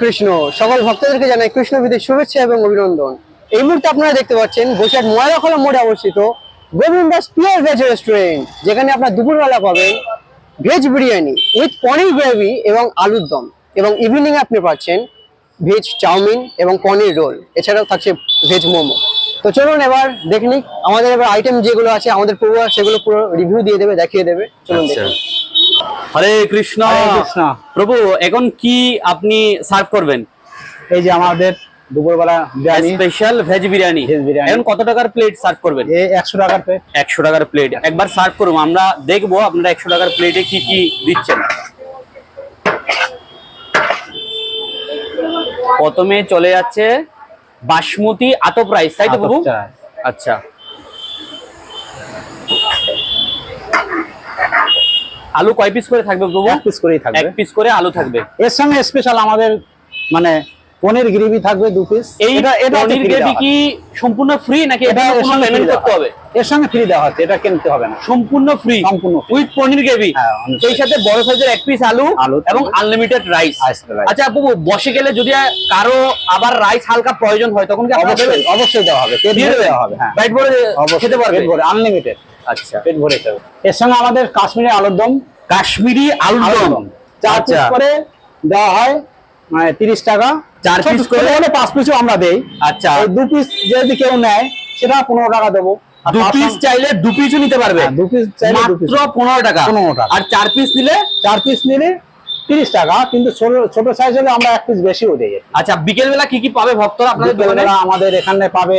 কৃষ্ণ। সকল ভক্তদেরকে জানাই কৃষ্ণ বিদের শুভেচ্ছা এবং অভিনন্দন। এই মুহূর্তে আপনারা দেখতে পাচ্ছেন বসিরহাট ময়লাখোলা মোড়ে অবস্থিত গোবিন্দাস পিওর ভেজ রেস্টুরেন্ট যেখানে আপনার দুপুরবেলা পাবেন veg biryani with paneer gravy এবং আলুর দম। এবং ইভিনিং আপনি পাচ্ছেন ভেজ চাউমিন এবং পনির রোল। এছাড়াও থাকছে ভেজ মোমো। তো চলুন এবার দেখে নিক আমাদের এবার আইটেম যেগুলো আছে আমাদের পুরো সেগুলো পুরো রিভিউ দিয়ে দেবে দেখিয়ে দেবে। চলুন আচ্ছা। দেখুন হরে কৃষ্ণ। কৃষ্ণ। প্রভু এখন কি আপনি সার্ভ করবেন? এই যে আমাদের দুপুরবেলা বিরিয়ানি। Special veg biryani. এখন কত টাকার প্লেট সার্ভ করবেন? একশো টাকার প্লেট একশো টাকার প্লেট একবার সার্ভ করব আমরা দেখব আপনারা একশো টাকার প্লেটে কি কি দিচ্ছেন। প্রথমে চলে যাচ্ছে বাসমতি আতপ রাইস তাই তো বাবু আচ্ছা। আলু কয় পিস করে থাকবে এক পিস করেই এক থাকবে পিস করে আলু থাকবে। এর সঙ্গে স্পেশাল আমাদের মানে পনির গ্রেভি থাকবে দু পিস এই পনির গ্রেভি কি সম্পূর্ণ ফ্রি নাকি এটা কোনো পেমেন্ট করতে হবে? এর সঙ্গে ফ্রি দেওয়া হচ্ছে এটা কিনতে হবে না। সম্পূর্ণ ফ্রি সম্পূর্ণ উইথ পনির গ্রেভি হ্যাঁ, সেই সাথে বড় সাইজের এক পিস আলু আলু এবং আনলিমিটেড রাইস আচ্ছা আপু বসে গেলে যদি কারও আবার রাইস হালকা প্রয়োজন হয় তখন কি অবশ্যই অবশ্যই দেওয়া হবে। দিয়ে দেওয়া হবে হ্যাঁ। পেট ভরে খেতে পারবে? আনলিমিটেড আচ্ছা। পেট ভরে খেতে হবে। এর সঙ্গে আমাদের কাশ্মীরি আলুর দম। কাশ্মীরি আলুর দম? চার পিস আচ্ছা। করে দেওয়া হয় মানে তিরিশ টাকা। চার piece করে? হলে পাঁচ পিসও আমরা দেই। আচ্ছা। দু পিস যদি কেউ নেয় সেটা পনেরো টাকা দেবো। দু পিস চাইলে দু পিসও নিতে পারবে। হ্যাঁ, দু পিস চাইলে মাত্র পনেরো টাকা। 15 টাকা। আর চার পিস নিলে? চার পিস নিলে তিরিশ টাকা কিন্তু ছোট ছোট সাইজ হলে আমরা এক পিস বেশিও দিই। আচ্ছা বিকেল বেলা কি কি পাবে ভক্তরা আপনাদের দোকানে? আমাদের এখানে পাবে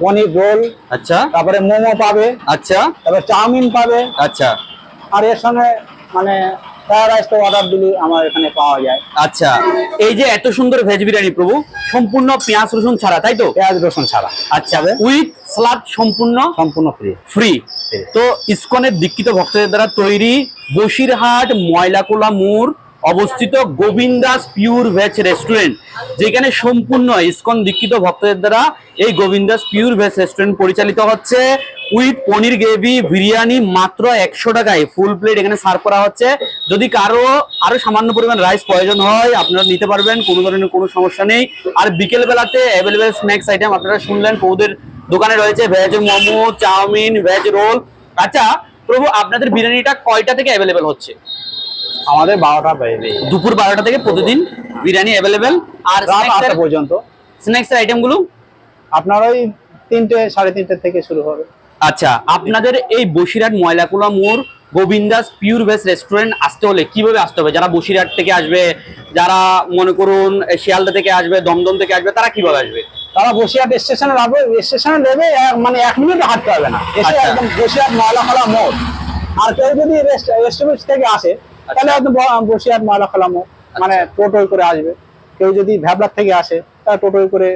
পনির রোল আচ্ছা। তারপরে মোমো পাবে আচ্ছা। তারপরে চাউমিন পাবে। আচ্ছা। আর এর সঙ্গে মানে ফ্রাইড অর্ডার দিলে আমার এখানে পাওয়া যায়। আচ্ছা এই যে এত সুন্দর ভেজ বিরিয়ানি প্রভু সম্পূর্ণ পেঁয়াজ রসুন ছাড়া তাই তো? পেঁয়াজ রসুন ছাড়া। আচ্ছা উইথ সালাদ সম্পূর্ণ? সম্পূর্ণ ফ্রি ফ্রি তো ইসকনের দীক্ষিত ভক্তদের দ্বারা তৈরি বসিরহাট ময়লাকোলা মোড় অবস্থিত গোবিন্দাস পিওর ভেজ রেস্টুরেন্ট যেখানে সম্পূর্ণ ইসকন দীক্ষিত ভক্তদের দ্বারা এই গোবিন্দাস পিওর ভেজ রেস্টুরেন্ট পরিচালিত হচ্ছে। উইথ পনির গ্রেভি বিরিয়ানি মাত্র একশো টাকায়। ফুল প্লেট এখানে সার্ভ করা হচ্ছে। যদি কারও আরও সামান্য পরিমাণ রাইস প্রয়োজন হয় আপনারা নিতে পারবেন কোনো ধরনের কোনো সমস্যা নেই। আর বিকেল বেলাতে অ্যাভেলেবেল স্ন্যাক্স আইটেম আপনারা শুনলেন পৌদের দোকানে রয়েছে veg momo chowmein veg roll আচ্ছা প্রভু আপনাদের বিরিয়ানিটা কয়টা থেকে অ্যাভেলেবেল হচ্ছে? আমাদের বারোটা দুপুর বারোটা থেকে প্রতিদিন বিরিয়ানি অ্যাভেলেবেল আর পর্যন্ত। স্ন্যাক্সের আইটেমগুলো আপনার ওই তিনটে সাড়ে তিনটে থেকে শুরু হবে। আচ্ছা আপনাদের এই বসিরহাট ময়লাকুলা মোড় গোবিন্দাস পিওর ভেজ রেস্টুরেন্ট আসতে হলে কীভাবে আসতে হবে? যারা বসিরহাট থেকে আসবে যারা মনে করুন শিয়ালদা থেকে আসবে দমদম থেকে আসবে তারা কীভাবে আসবে? তারা বসিরহাট স্টেশনে নামবে স্টেশনে নেবে মানে এক মিনিট হাঁটতে হবে না। এসে আচ্ছা। একদম বসিরহাট ময়লাখলা মোড়। আর কেউ যদি রেস্টুরেন্ট থেকে আসে তাহলে হয়তো ব- বসিরহাট ময়লাখলা মোড় মানে টোটোয় করে আসবে। কেউ যদি ভ্যাবলার থেকে আসে তাহলে টোটোয় করে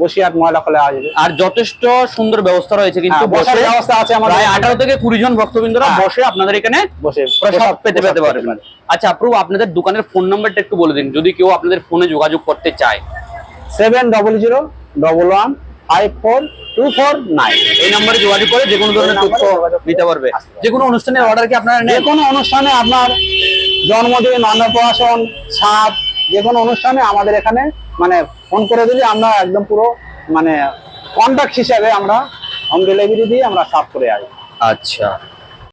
বসিরহাট ময়লাখলা আসবে আর যথেষ্ট সুন্দর ব্যবস্থা রয়েছে কিন্তু হ্যাঁ, বসার ব্যবস্থা আছে আমাদের। প্রায় আঠারো থেকে কুড়ি জন ভক্তবৃন্দরা হ্যাঁ। বসে আপনাদের এখানে বসে প্রসাদ পেতে পেতে পারবেন। আচ্ছা প্রভু আপনাদের দোকানের ফোন নাম্বারটা একটু বলে দিন যদি কেউ আপনাদের ফোনে যোগাযোগ করতে চায়। Seven double zero double one five four two four nine. এই নম্বরে যোগাযোগ করে যে কোনো ধরনের তথ্য নিতে পারবে। যে কোনো অনুষ্ঠানের অর্ডার কি আপনারা যে কোনো অনুষ্ঠানে আপনার জন্মদিন অন্নপ্রাশন সাত যে কোনো অনুষ্ঠানে আমাদের এখানে মানে ফোন করে দিলে আমরা একদম পুরো মানে কন্ট্যাক্ট হিসাবে আমরা হোম ডেলিভারি দিয়ে আমরা সাফ করে আসব। আচ্ছা।